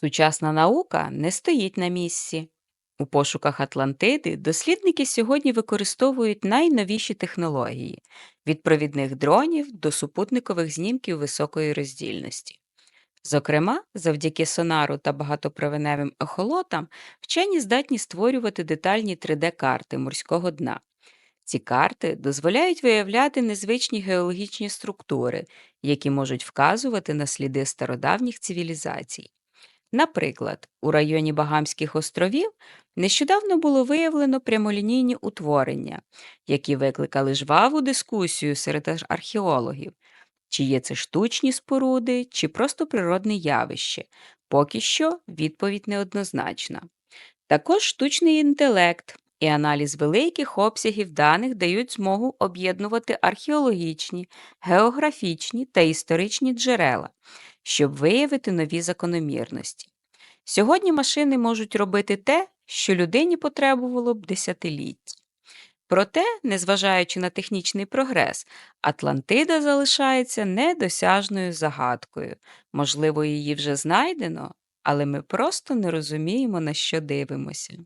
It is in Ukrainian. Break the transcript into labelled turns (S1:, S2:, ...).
S1: Сучасна наука не стоїть на місці. У пошуках Атлантиди дослідники сьогодні використовують найновіші технології від провідних дронів до супутникових знімків високої роздільності. Зокрема, завдяки сонару та багатопровеневим ехолотам вчені здатні створювати детальні 3D-карти морського дна. Ці карти дозволяють виявляти незвичні геологічні структури, які можуть вказувати на сліди стародавніх цивілізацій. Наприклад, у районі Багамських островів нещодавно було виявлено прямолінійні утворення, які викликали жваву дискусію серед археологів, чи є це штучні споруди, чи просто природне явище. Поки що відповідь неоднозначна. Також штучний інтелект і аналіз великих обсягів даних дають змогу об'єднувати археологічні, географічні та історичні джерела, щоб виявити нові закономірності. Сьогодні машини можуть робити те, що людині потребувало б десятиліть. Проте, незважаючи на технічний прогрес, Атлантида залишається недосяжною загадкою. Можливо, її вже знайдено, але ми просто не розуміємо, на що дивимося.